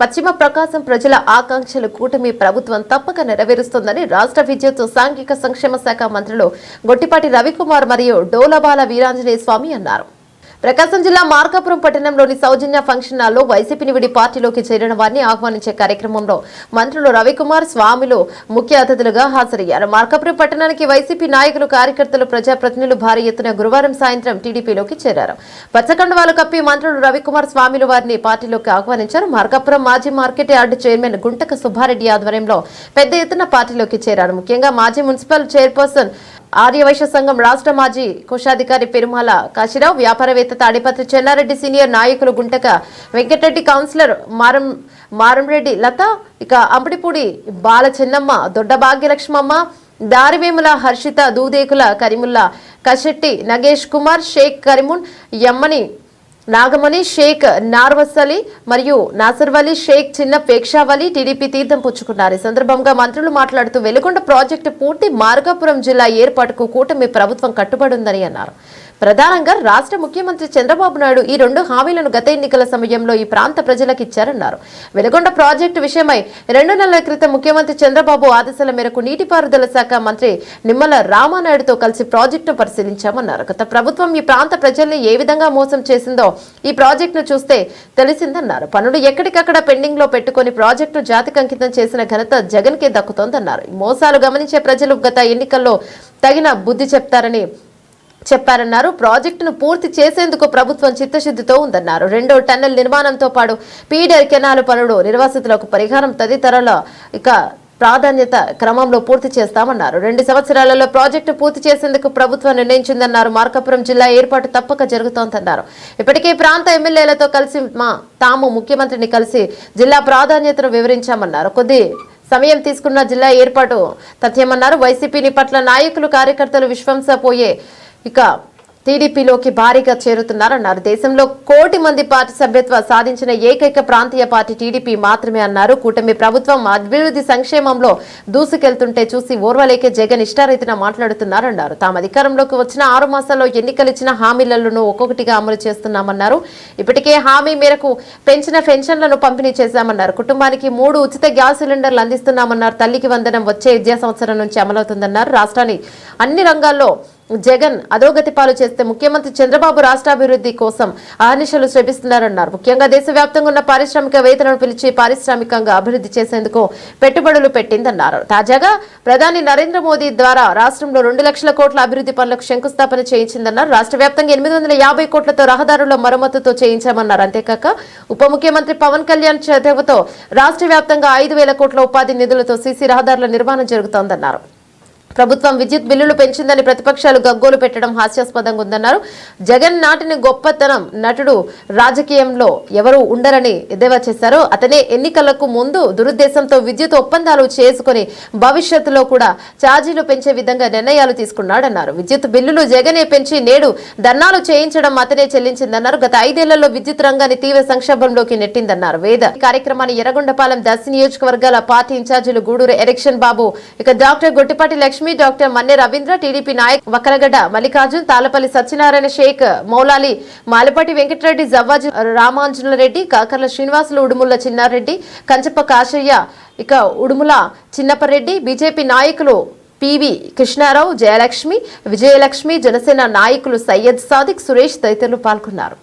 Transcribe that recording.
పశ్చిమ ప్రకాశం ప్రజల ఆకాంక్షలు కూటమి ప్రభుత్వం తప్పక నెరవేరుస్తుందని రాష్ట్ర విద్యుత్ సాంఘిక సంక్షేమ శాఖ మంత్రులు గొట్టిపాటి రవికుమార్ మరియు డోలబాల వీరాంజనేయ స్వామి అన్నారు. ప్రకాశం జిల్లా మార్కాపురం పట్టణంలోని సౌజన్య ఫంక్షన్ హాల్లో వైసీపీని విడి పార్టీలోకి చేరిన వారిని ఆహ్వానించే కార్యక్రమంలో మంత్రులు రవికుమార్ స్వామిలు ముఖ్య అతిథులుగా హాజరయ్యారు. మార్కాపురం పట్టణానికి వైసీపీ నాయకులు కార్యకర్తలు ప్రజాప్రతినిధులు భారీ ఎత్తున గురువారం సాయంత్రం టీడీపీలోకి చేరారు. పచ్చకండవాలు కప్పి మంత్రులు రవికుమార్ స్వామిలు వారిని పార్టీలోకి ఆహ్వానించారు. మార్కాపురం మాజీ market yard chairman Guntaka Subbareddy ఆధ్వర్యంలో పెద్ద ఎత్తున పార్టీలోకి చేరారు. ముఖ్యంగా మాజీ మున్సిపల్ చైర్పర్సన్ ఆర్యవైశ్య సంఘం రాష్ట్ర మాజీ కోశాధికారి పెరుమాల కాశీరావు వ్యాపారవేత్త తాడిపత్రి చెన్నారెడ్డి సీనియర్ నాయకులు గుంటక వెంకటరెడ్డి కౌన్సిలర్ మారం మారంరెడ్డి లత ఇక అంబడిపూడి బాల చెన్నమ్మ దొడ్డ భాగ్యలక్ష్మమ్మ దారివేముల హర్షిత దూదేకుల కరిముల్లా కశెట్టి నగేష్ కుమార్ షేక్ కరిమున్ యమ్మని నాగమణి షేక్ నార్వసలి మరియు నాసర్వలి షేక్ చిన్న పేక్షావలి టీడీపీ తీర్థం పుచ్చుకున్నారు. ఈ సందర్భంగా మంత్రులు మాట్లాడుతూ వెలుగొండ ప్రాజెక్టు పూర్తి మార్గాపురం జిల్లా ఏర్పాటుకు కూటమి ప్రభుత్వం కట్టుబడి ఉందని అన్నారు. ప్రధానంగా రాష్ట్ర ముఖ్యమంత్రి చంద్రబాబు నాయుడు ఈ రెండు హామీలను గత ఎన్నికల సమయంలో ఈ ప్రాంత ప్రజలకు ఇచ్చారన్నారు వెలుగొండ ప్రాజెక్టు విషయమై రెండు నెలల క్రితం ముఖ్యమంత్రి చంద్రబాబు ఆదేశాల మేరకు నీటిపారుదల శాఖ మంత్రి నిమ్మల రామానాయుడుతో కలిసి ప్రాజెక్టును పరిశీలించామన్నారు. గత ప్రభుత్వం ఈ ప్రాంత ప్రజల్ని ఏ విధంగా మోసం చేసిందో ఈ ప్రాజెక్టును చూస్తే తెలిసిందన్నారు. పనులు ఎక్కడికక్కడ పెండింగ్లో పెట్టుకుని ప్రాజెక్టును జాతికి అంకితం చేసిన ఘనత జగన్ కే దక్కుతోందన్నారు. ఈ మోసాలు గమనించే ప్రజలు గత ఎన్నికల్లో తగిన బుద్ధి చెప్తారని చెప్పారన్నారు. ప్రాజెక్టును పూర్తి చేసేందుకు ప్రభుత్వం చిత్తశుద్ధితో ఉందన్నారు. రెండో టన్నెల్ నిర్మాణంతో పాటు పీడర్ కెనాల్ పనులు నిర్వాసితులకు పరిహారం తదితరాల ఇక ప్రాధాన్యత క్రమంలో పూర్తి చేస్తామన్నారు. రెండు సంవత్సరాలలో ప్రాజెక్టు పూర్తి చేసేందుకు ప్రభుత్వం నిర్ణయించిందన్నారు. మార్కాపురం జిల్లా ఏర్పాటు తప్పక జరుగుతోందన్నారు. ఇప్పటికే ప్రాంత ఎమ్మెల్యేలతో కలిసి మా తాము ముఖ్యమంత్రిని కలిసి జిల్లా ప్రాధాన్యతను వివరించామన్నారు. కొద్ది సమయం తీసుకున్న జిల్లా ఏర్పాటు తథ్యమన్నారు. వైసీపీని పట్ల నాయకులు కార్యకర్తలు విశ్వంసపోయే ఇక టీడీపీలోకి భారీగా చేరుతున్నారన్నారు. దేశంలో కోటి మంది పార్టీ సభ్యత్వ సాధించిన ఏకైక ప్రాంతీయ పార్టీ టీడీపీ మాత్రమే అన్నారు. కూటమి ప్రభుత్వం అభివృద్ధి సంక్షేమంలో దూసుకెళ్తుంటే చూసి ఓర్వలేకే జగన్ ఇష్టారీతిన మాట్లాడుతున్నారన్నారు. తాము అధికారంలోకి వచ్చిన ఆరు మాసాల్లో ఎన్నికలు ఇచ్చిన హామీలను ఒక్కొక్కటిగా అమలు చేస్తున్నామన్నారు. ఇప్పటికే హామీ మేరకు పెంచిన పెన్షన్లను పంపిణీ చేశామన్నారు. కుటుంబానికి మూడు ఉచిత గ్యాస్ సిలిండర్లు అందిస్తున్నామన్నారు. తల్లికి వందనం వచ్చే విద్యా సంవత్సరం నుంచి అమలవుతుందన్నారు. రాష్ట్రాన్ని అన్ని రంగాల్లో జగన్ అధోగతి పాలు చేస్తే ముఖ్యమంత్రి చంద్రబాబు రాష్ట్రాభివృద్ధి కోసం అహర్నిశలు శ్రమిస్తున్నారన్నారు. ముఖ్యంగా దేశవ్యాప్తంగా ఉన్న పారిశ్రామికవేత్తలను పిలిచి పారిశ్రామికంగా అభివృద్ధి చేసేందుకు పెట్టుబడులు పెట్టిందన్నారు. తాజాగా ప్రధాని నరేంద్ర మోదీ ద్వారా రాష్ట్రంలో రెండు లక్షల కోట్ల అభివృద్ధి పనులకు శంకుస్థాపన చేయించిందన్నారు. రాష్ట్ర వ్యాప్తంగా ఎనిమిది వందల యాభై కోట్లతో రహదారుల మరమ్మతుతో చేయించామన్నారు. అంతేకాక ఉప ముఖ్యమంత్రి పవన్ కళ్యాణ్ చొరవతో రాష్ట్ర వ్యాప్తంగా ఐదు వేల కోట్ల ఉపాధి నిధులతో సీసీ రహదారుల నిర్మాణం జరుగుతోందన్నారు. ప్రభుత్వం విద్యుత్ బిల్లులు పెంచిందని ప్రతిపక్షాలు గగ్గోలు పెట్టడం హాస్యాస్పదంగా ఉందన్నారు. జగన్ నాటిని గొప్పతనం నటుడు రాజకీయంలో ఎవరు ఉండరని ఎద్దేవా చేశారు అతనే ఎన్నికలకు ముందు దురుద్దేశంతో విద్యుత్ ఒప్పందాలు చేసుకుని భవిష్యత్తులో కూడా ఛార్జీలు పెంచే విధంగా నిర్ణయాలు తీసుకున్నాడన్నారు. విద్యుత్ బిల్లులు జగనే పెంచి నేడు ధర్నాలు చేయించడం అతనే చెల్లించిందన్నారు. గత ఐదేళ్ళలో విద్యుత్ రంగాన్ని తీవ్ర సంక్షోభంలోకి నెట్టిందన్నారు. వేద కార్యక్రమాన్ని ఎర్రగొండపాలెం దర్శి నియోజకవర్గాల పార్టీ ఇన్ఛార్జీలు గూడూరు ఎరిక్షన్ బాబు ఇక doctor Gottipati Lakshmi doctor Manne Ravindra TDP Naik Vakaragadda Mallikarjun Talapalli Satyanarayana Sheikh Moulali Malapati Venkatareddy Javvaju Ramanjanareddy Kakarla Srinivasulu Udumula Chinnareddy Kanchappa Kasaiah ఇక ఉడుముల చిన్నపరెడ్డి బీజేపీ నాయకులు పివి కృష్ణారావు జయలక్ష్మి విజయలక్ష్మి జనసేన నాయకులు సయ్యద్ సాదిక్ సురేష్ తదితరులు పాల్గొన్నారు.